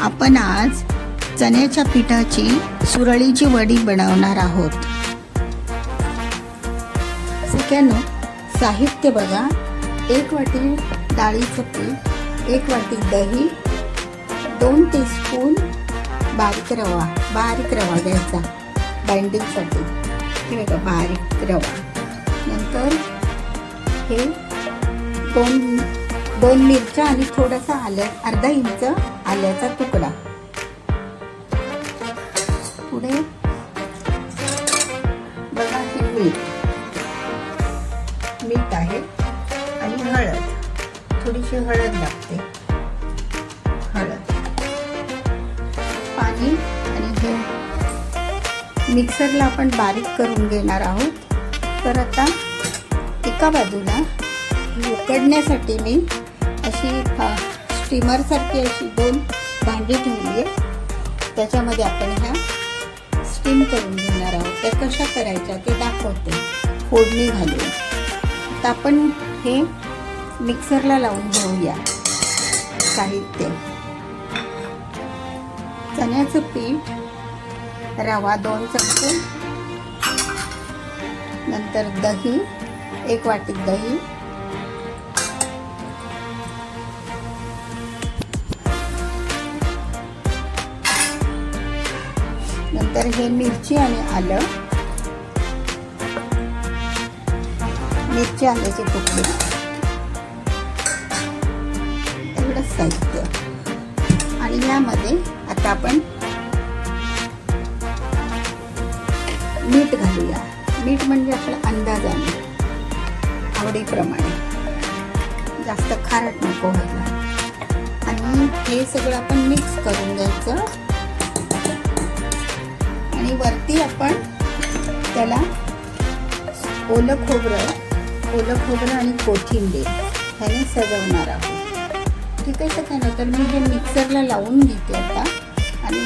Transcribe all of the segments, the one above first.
आपण आज चण्याच्या पिठाची सुरळीची वडी बनवणार आहोत. सेकंड साहित्य बघा. एक वाटी डाळीचं पीठ एक वाटी दही दोन टीस्पून बारीक रवा. बारीक रवा घ्यायचा बाइंडिंगसाठी. हे बघा बारीक रवा. नंतर हे दोन दोन मिरच्या आणि थोडासा आल्या अर्धा इंच आल्याचा तुकडा. पुढे. बघा हे मीठ. मीठ आहे आणि हळद. थोडीशी हळद लागते. हळद. पाणी आणि हे मिक्सरला आपण बारीक करून घेणार आहोत. तर आता एका बाजूला उकडण्यासाठी मी अशी स्टीमरसारखी अशी दोन भांडी ठेवली आहेत. त्याच्यामध्ये आपण ह्या स्टीम करून घेणार आहोत. त्या कशा करायच्या ते दाखवते. फोडणी घालून. तर आपण हे मिक्सरला लावून घेऊया. साहित्य. चण्याचं पीठ रवा दोन चमचे नंतर दही एक वाटी दही हे मिरची आणि आलं. मिरची आल्याचे तुकडे एवढंच साहित्य. आणि यामध्ये आता आपण मीठ घालूया. मीठ म्हणजे आपला अंदाजाने आवडीप्रमाणे. जास्त खारट नको व्हायला. आणि हे सगळं आपण मिक्स करून ओलं खोबरं ओलं खोबरं आणि कोथिंबीर ह्याने सजवणार आहोत. ठीक आहे सगळ्यांना तर मी हे मिक्सरला लावून घेते आता आणि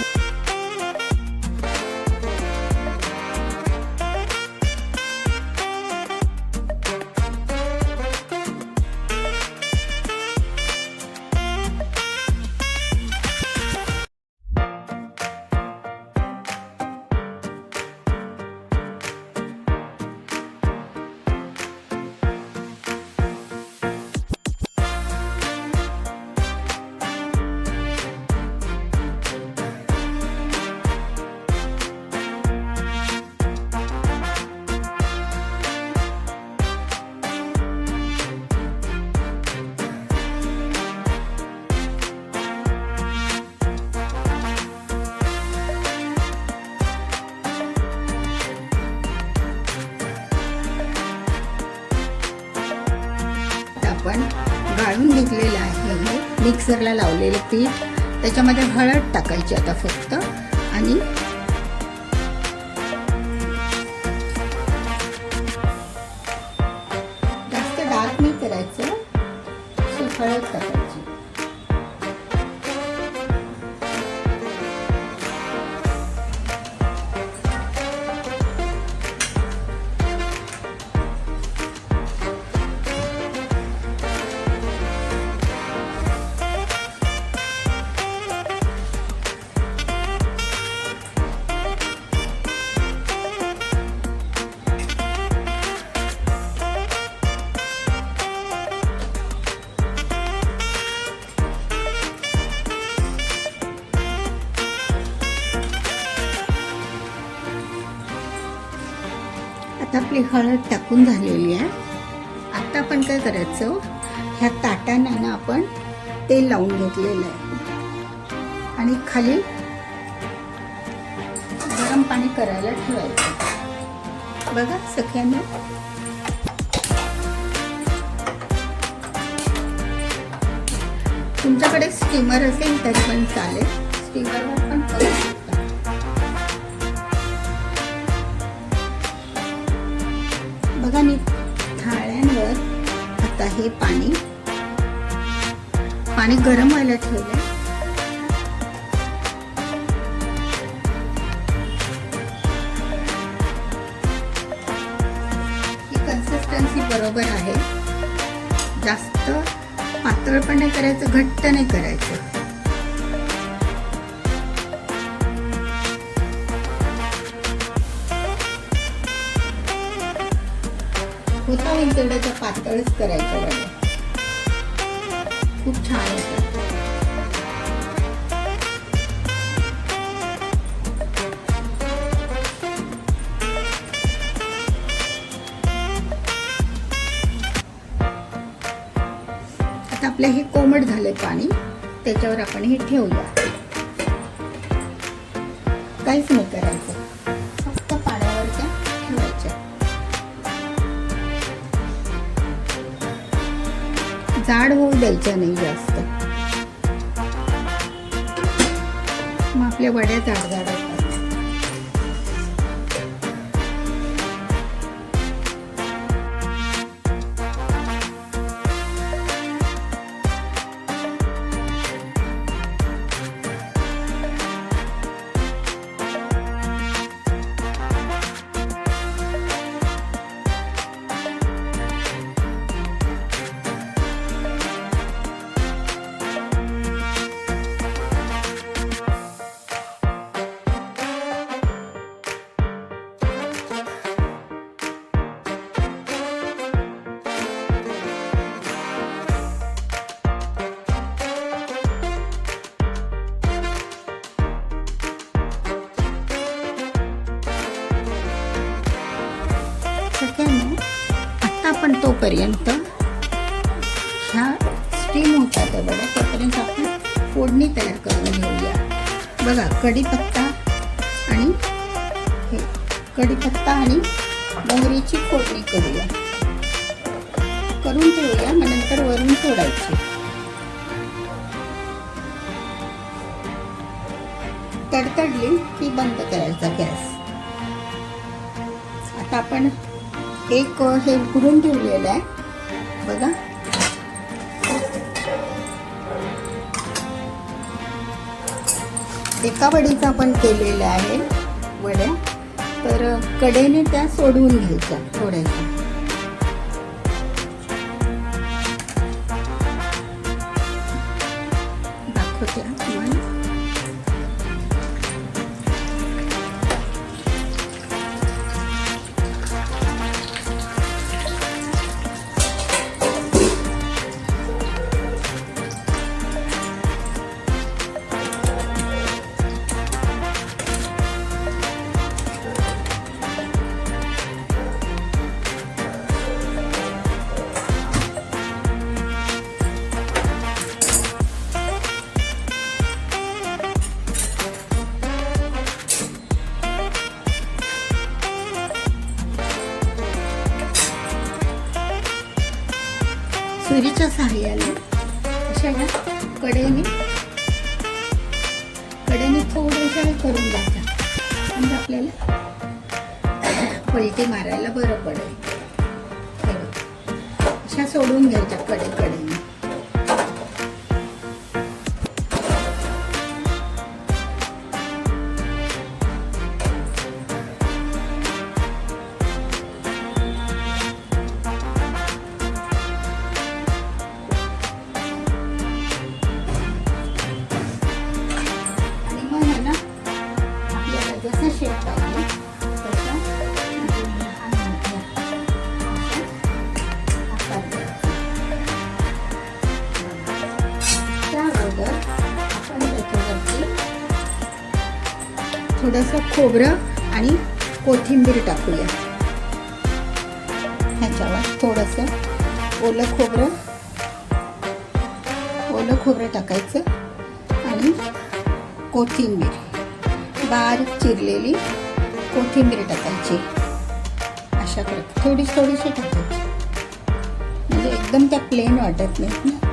मिक्सरला लावलेलं पीठ. त्याच्यामध्ये हळद टाकायची आता फक्त. आणि आता आपली हळद टाकून झालेली आहे. आता आपण काय करायचं? ह्या ताटांना ना आपण तेल लावून घेतलेलं आहे. आणि खाली गरम पाणी करायला ठेवायचं. बघा सख्यानं तुमच्याकडे स्टीमर असेल तरी पण चालेल. स्टीमरवर पण आणि थाळ्यांवर आता हे पाणी पाणी गरम व्हायला ठेवलंय. ही कन्सिस्टन्सी बरोबर आहे. जास्त पातळ पण नाही करायचं घट्ट नाही करायचं. होईल तेवढं पातळच करायचं बघा. खूप छान आहे आता आपलं हे कोमट झालंय पाणी त्याच्यावर आपण हे ठेवूया. काहीच नाही जाड होऊ द्यायच्या नाही जास्त. मग आपल्या वड्या जाड जाड आपण तोपर्यंत ह्या स्टीम होतात त्या बघा. तोपर्यंत आपण फोडणी तयार करून घेऊया. बघा कढीपत्ता आणि हे कढीपत्ता आणि मोहरीची फोडणी करूया. करून ठेवूया मग नंतर वरून सोडायची तडतडली की बंद करायचा गॅस. आता आपण एक हे उघडून ठेवलेलं आहे. बघा. एका वडीचा आपण केलेलं आहे वड्या तर कडेने त्या सोडवून घ्यायच्या थोड्याशा. सुरीच्या सहाय्याने अशा ह्या कडेने कडेने थोड्याशा करून द्यायच्या म्हणजे आपल्याला पलटी मारायला बरं पडेल. अशा सोडून घ्यायच्या कडे कडेने थोडंसं खोबरं आणि कोथिंबीर टाकूया. ह्याच्यावर थोडंसं ओलं खोबरं ओलं खोबरं टाकायचं आणि कोथिंबीर बारीक चिरलेली कोथिंबीर टाकायची. अशा प्रकारे थोडी थोडीशी टाकायची. म्हणजे एकदम त्या प्लेन वाटत नाहीत ना?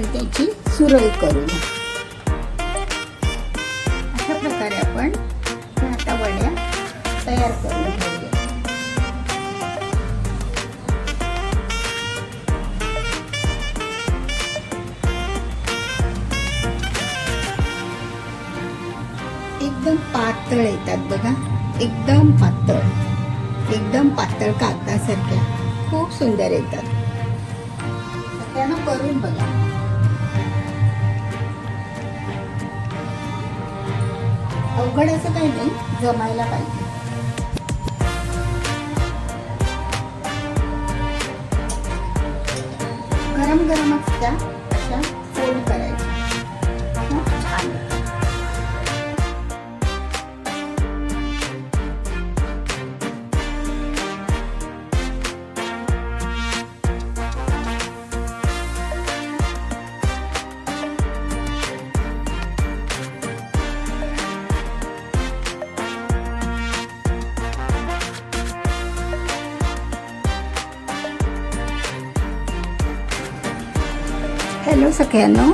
आपण त्याची सुरळी करू अशा प्रकारे आपण ह्या आता वड्या तयार करून घेऊया. एकदम पातळ येतात बघा. एकदम पातळ. एकदम पातळ कागदासारख्या. खूप सुंदर येतात. त्यानं करून बघा. अवघड असं काही नाही जमायला पाहिजे. गरम गरमच त्या. हॅलो सगळ्यांनो?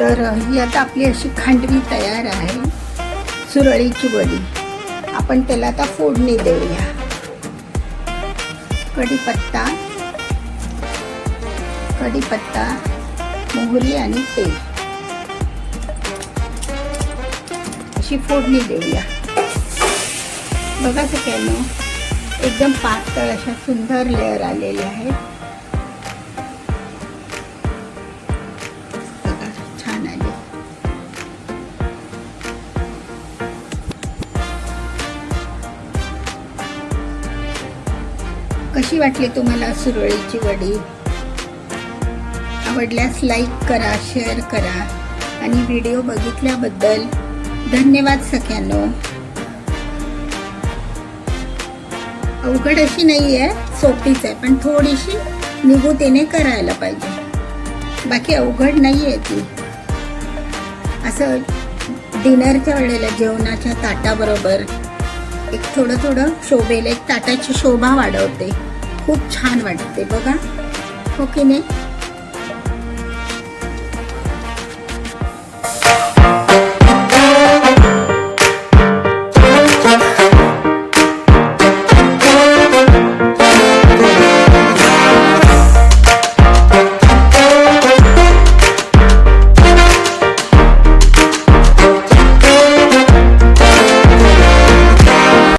तर ही आता आपली अशी खांडवी तयार आहे सुरळीची वडी. आपण त्याला आता फोडणी देऊया. कढीपत्ता कढीपत्ता मोहरी आणि तेल. अशी फोडणी देऊया. बघा सगळ्यांनो एकदम पातळ अशा सुंदर लेअर आलेल्या आहेत. कशी वाटली तुम्हाला सुरळीची वडी? आवडल्यास लाईक करा शेअर करा आणि व्हिडिओ बघितल्याबद्दल धन्यवाद सख्यानो अवघड अशी नाही आहे सोपीच आहे पण थोडीशी निगुतीने करायला पाहिजे. बाकी अवघड नाही आहे ती. असं डिनरच्या वेळेला जेवणाच्या ताटाबरोबर एक थोडं थोडं शोभेल एक ताटाची शोभा वाढवते. खूप छान वाटते बघा. हो की नाही?